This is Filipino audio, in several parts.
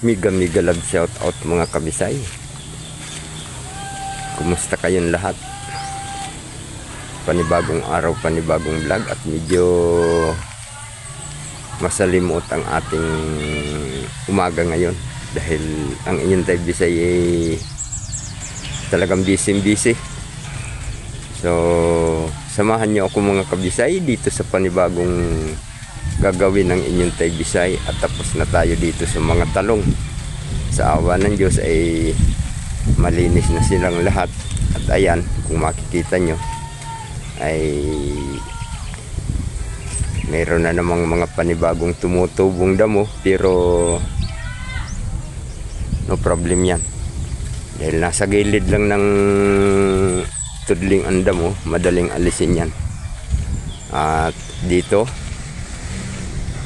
Miga miga love shout out mga kabisay. Kumusta kayong lahat? Panibagong araw, panibagong vlog at medyo masalimot ang ating umaga ngayon dahil ang inyong type bisay ay talagang busy busy. So, samahan niyo ako mga kabisay dito sa panibagong gagawin ng inyong tay bisay at tapos na tayo dito sa mga talong. Sa awa ng Diyos ay malinis na silang lahat. At ayan kung makikita nyo ay mayroon na namang mga panibagong tumutubong damo pero no problem yan. Dahil nasa gilid lang ng tudling ang damo madaling alisin yan. At dito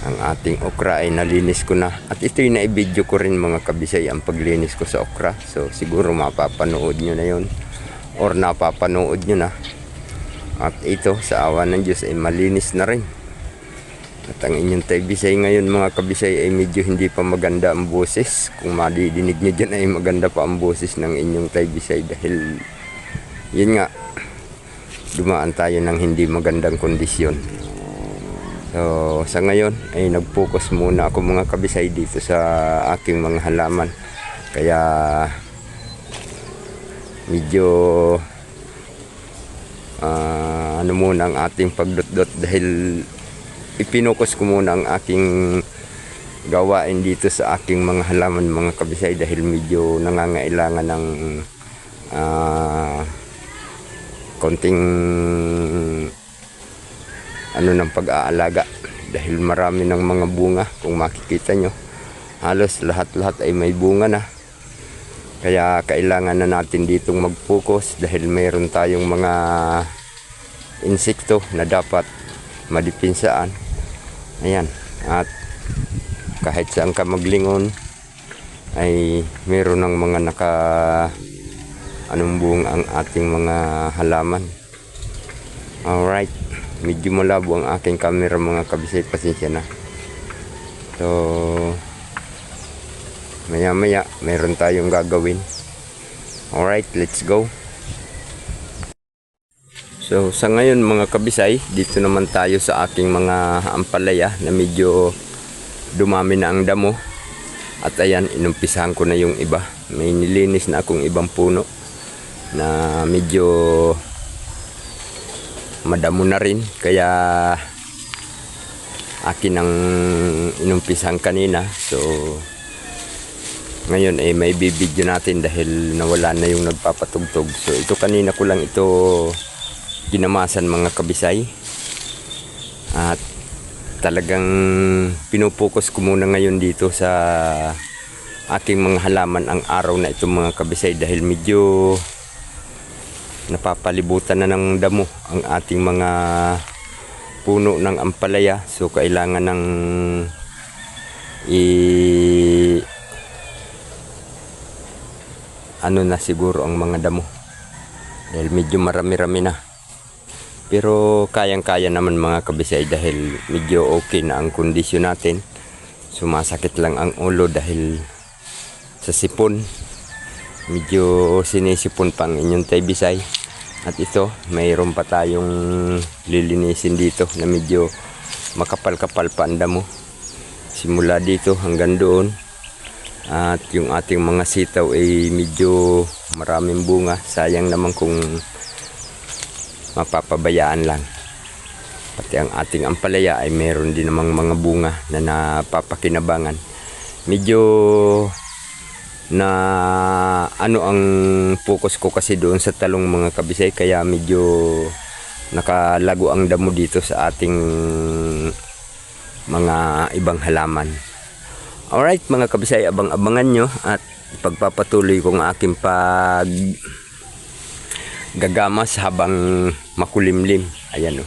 ang ating okra ay nalinis ko na. At ito'y naibidyo ko rin mga kabisay ang paglinis ko sa okra. So siguro mapapanood nyo na yon or napapanood nyo na. At ito sa awa ng Diyos ay malinis na rin. At ang inyong tay bisay ngayon mga kabisay ay medyo hindi pa maganda ang boses. Kung madidinig nyo dyan ay maganda pa ang boses ng inyong tay bisay. Dahil yun nga dumaan tayo ng hindi magandang kondisyon So, sa ngayon ay nag-focus muna ako mga kabisay dito sa aking mga halaman. Kaya medyo ah, ano muna ang ating pagdot-dot dahil ipinokus ko muna ang aking gawain dito sa aking mga halaman mga kabisay dahil medyo nangangailangan ng ah, konting ano ng pag-aalaga. Dahil marami ng mga bunga kung makikita nyo halos lahat-lahat ay may bunga na. Kaya kailangan na natin ditong mag-focus dahil mayroon tayong mga insekto na dapat madipinsaan ayan at kahit saan ka maglingon ay mayroon ng mga naka anong buong ang ating mga halaman. Alright medyo malabo ang aking camera mga kabisay pasensya na. So maya maya meron tayong gagawin. Alright let's go. So sa ngayon mga kabisay dito naman tayo sa aking mga ampalaya na medyo dumami na ang damo. At ayan inumpisahan ko na yung iba. May nilinis na akong ibang puno na medyo madamo na rin. Kaya akin ang inumpisan kanina. So ngayon ay eh, may bibidyo natin dahil nawala na yung nagpapatugtog. So ito kanina ko lang ito kinamasan mga kabisay. At talagang pinupokus ko muna ngayon dito sa aking mga halaman ang araw na ito mga kabisay dahil medyo napapalibutan na ng damo ang ating mga puno ng ampalaya. So kailangan ng i ano na siguro ang mga damo. Dahil medyo marami-rami na. Pero kayang-kaya naman mga kabisay dahil medyo okay na ang kondisyon natin. Sumasakit lang ang ulo dahil sa sipon medyo sinisipon pang inyong tay bisay. At ito mayroon pa tayong lilinisin dito na medyo makapal-kapal pa ang damo. Simula dito hanggang doon at yung ating mga sitaw ay medyo maraming bunga. Sayang naman kung mapapabayaan lang. Pati ang ating ampalaya ay meron din namang mga bunga na napapakinabangan. Medyo na ano ang focus ko kasi doon sa talong mga kabisay. Kaya medyo nakalago ang damo dito sa ating mga ibang halaman. Alright mga kabisay abang-abangan nyo at pagpapatuloy kong aking pag gagamas habang makulimlim. Ayan o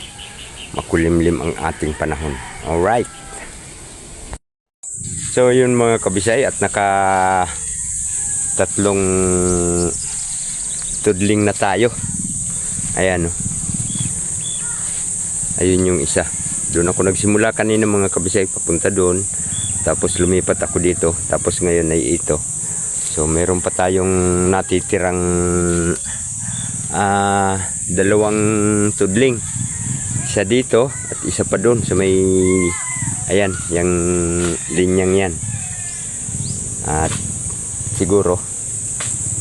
makulimlim ang ating panahon. Alright. So yun mga kabisay at naka tatlong tudling na tayo ayan o ayun yung isa doon ako nagsimula kanina mga kabisay papunta doon tapos lumipat ako dito, tapos ngayon ay ito. So meron pa tayong natitirang ah dalawang tudling. Isa dito at isa pa doon sa may ayan, yung linyang yan. At siguro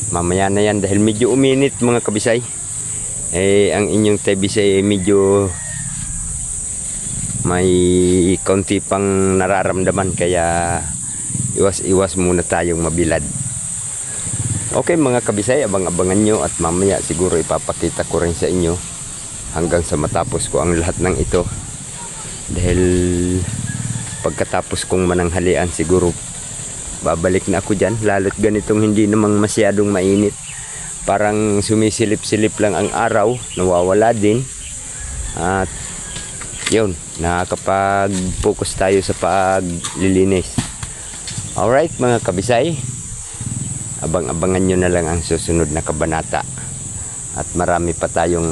mamaya na yan dahil medyo uminit mga kabisay. Eh ang inyong tebisay ay medyo may konti pang nararamdaman kaya iwas-iwas muna tayong mabilad. Okay mga kabisay, abang-abangan nyo at mamaya siguro ipapakita ko rin sa inyo hanggang sa matapos ko ang lahat ng ito. Dahil pagkatapos kong mananghalian siguro babalik na ako dyan lalo't ganitong hindi namang masyadong mainit. Parang sumisilip-silip lang ang araw, nawawala din. At yun, nakakapag-focus tayo sa paglilinis. Alright mga kabisay, abang-abangan nyo na lang ang susunod na kabanata. At marami pa tayong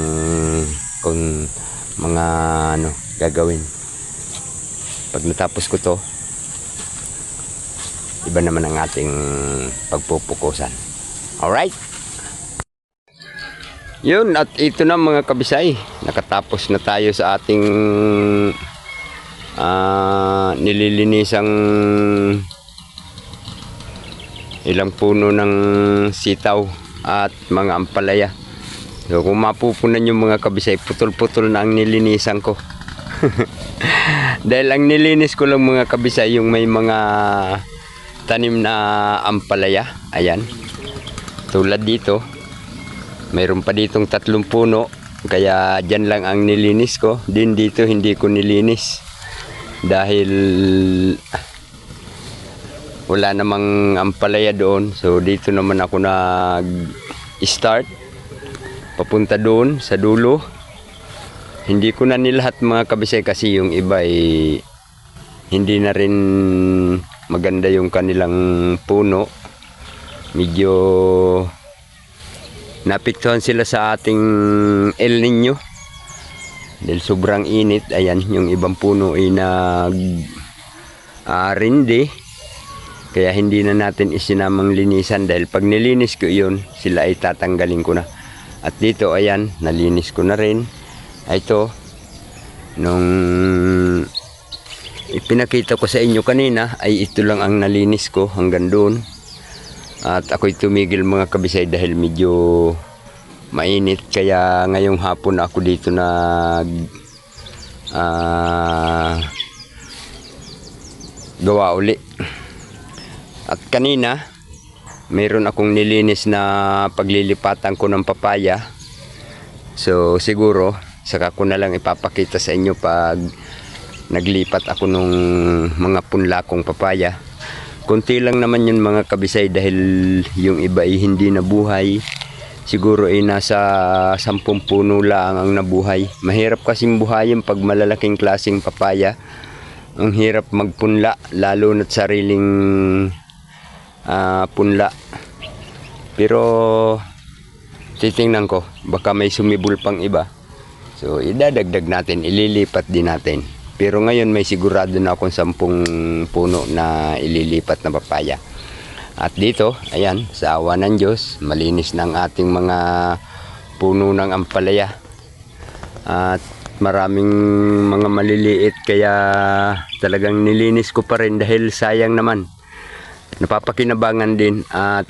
kung mga ano, gagawin. Pag natapos ko to, iba naman ang ating pagpupukusan. Alright? Yun, at ito na mga kabisay. Nakatapos na tayo sa ating ah nililinisang ilang puno ng sitaw at mga ampalaya. So, kung mapupunan yung mga kabisay, putol-putol na ang nilinisan ko. Dahil ang nilinis ko lang mga kabisay, yung may mga tanim na ampalaya. Ayan. Tulad dito, mayroon pa ditong tatlong puno. Kaya dyan lang ang nilinis ko. Din dito hindi ko nilinis. Dahil wala namang ampalaya doon. So dito naman ako nag-start. Papunta doon sa dulo. Hindi ko na nilahat mga kabisay kasi yung iba ay hindi na rin maganda yung kanilang puno. Medyo napiktuhan sila sa ating El Nino. Dahil sobrang init, ayan, yung ibang puno ay nag ah, rindi. Kaya hindi na natin isinamang linisan dahil pag nilinis ko yun, sila ay tatanggalin ko na. At dito, ayan, nalinis ko na rin. Ito, nung ipinakita ko sa inyo kanina, ay ito lang ang nalinis ko hanggang doon. At ako'y tumigil mga kabisay dahil medyo mainit. Kaya ngayong hapon ako dito nag ah, gawa uli. At kanina, mayroon akong nilinis na paglilipatan ko ng papaya. So siguro, saka ko na lang ipapakita sa inyo pag naglipat ako nung mga punla kong papaya. Kunti lang naman yun mga kabisay dahil yung iba ay hindi nabuhay. Siguro ay nasa sampung puno lang ang nabuhay. Mahirap kasing buhayin pag malalaking klaseng papaya. Ang hirap magpunla, lalo na't sariling ah, punla. Pero titingnan ko, baka may sumibol pang iba. So idadagdag natin, ililipat din natin. Pero ngayon may sigurado na akong sampung puno na ililipat na papaya. At dito, ayan, sa awa ng Diyos, malinis ang ating mga puno ng ampalaya. At maraming mga maliliit kaya talagang nilinis ko pa rin dahil sayang naman. Napapakinabangan din at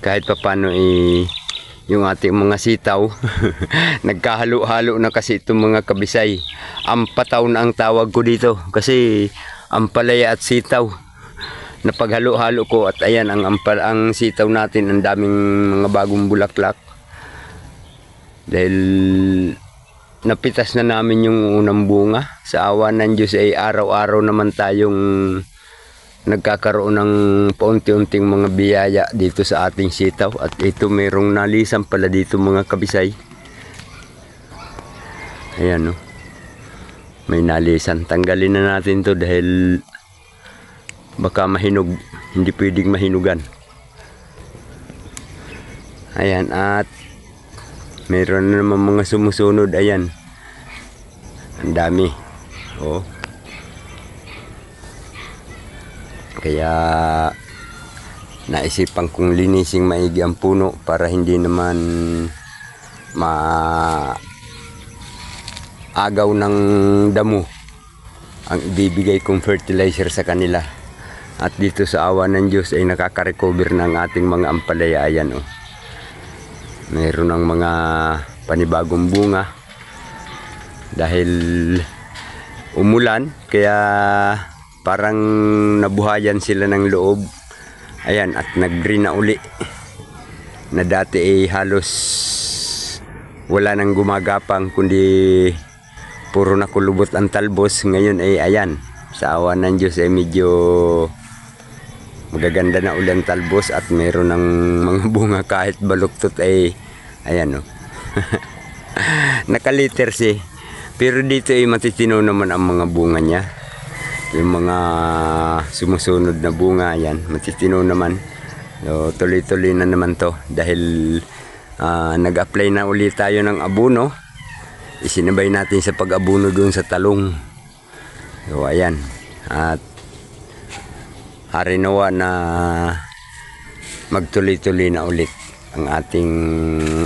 kahit papano eh, yung ating mga sitaw. Nagkahalo-halo na kasi itong mga kabisay. Ampataw na ang tawag ko dito. Kasi ampalaya at sitaw. Napaghalo-halo ko at ayan ang ampal ang sitaw natin ang daming mga bagong bulaklak. Dahil napitas na namin yung unang bunga. Sa awa ng Diyos ay araw-araw naman tayong nagkakaroon ng paunti-unting mga biyaya dito sa ating sitaw. At ito mayroong nalisan pala dito mga kabisay. Ayan no? May nalisan. Tanggalin na natin to dahil baka mahinog. Hindi pwedeng mahinugan. Ayan at mayroon na naman mga sumusunod. Ayan. Ang dami. Oh Kaya naisipan kong linising maigi ang puno para hindi naman ma agaw ng damo ang ibibigay kong fertilizer sa kanila. At dito sa awa ng Diyos ay nakaka-recover ng ating mga ampalaya. Ayan oh. Mayroon ng mga panibagong bunga dahil umulan kaya parang nabuhayan sila ng loob. Ayan at nag-green na uli. Na dati ay halos wala nang gumagapang kundi puro na kulubot ang talbos ngayon ay ayan sa awa ng Diyos ay medyo magaganda na uli ang talbos at meron ng mga bunga kahit baluktot ay ayan o nakaliter si pero dito ay matitino naman ang mga bunga niya yung mga sumusunod na bunga yan matitino naman. So, tuloy-tuloy na naman to dahil ah, nag-apply na ulit tayo ng abuno. Isinabay natin sa pag-abuno doon sa talong. So ayan. At harinawa na magtuloy-tuloy na ulit ang ating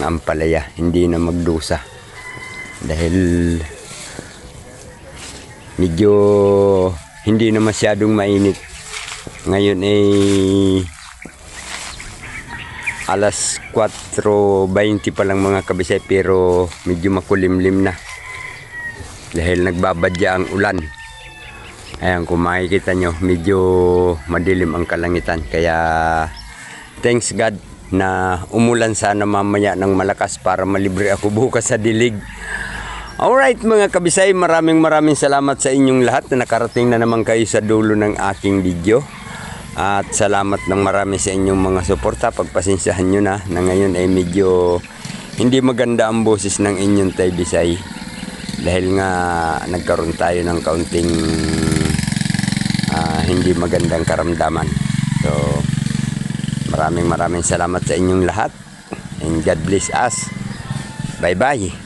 ampalaya. Hindi na magdusa. Dahil medyo hindi na masyadong mainit. Ngayon ay alas 4.20 pa lang mga kabisay pero medyo makulimlim na dahil nagbabadya ang ulan. Ayan kung makikita nyo medyo madilim ang kalangitan. Kaya thanks God na umulan sana mamaya ng malakas para malibre ako bukas sa dilig Alright mga kabisay, maraming maraming salamat sa inyong lahat na nakarating na naman kayo sa dulo ng aking video. At salamat ng marami sa inyong mga suporta. Pagpasensyahan nyo na na ngayon ay medyo hindi maganda ang boses ng inyong tay Bisay. Dahil nga nagkaroon tayo ng kaunting ah, hindi magandang karamdaman. So maraming maraming salamat sa inyong lahat. And God bless us. Bye bye.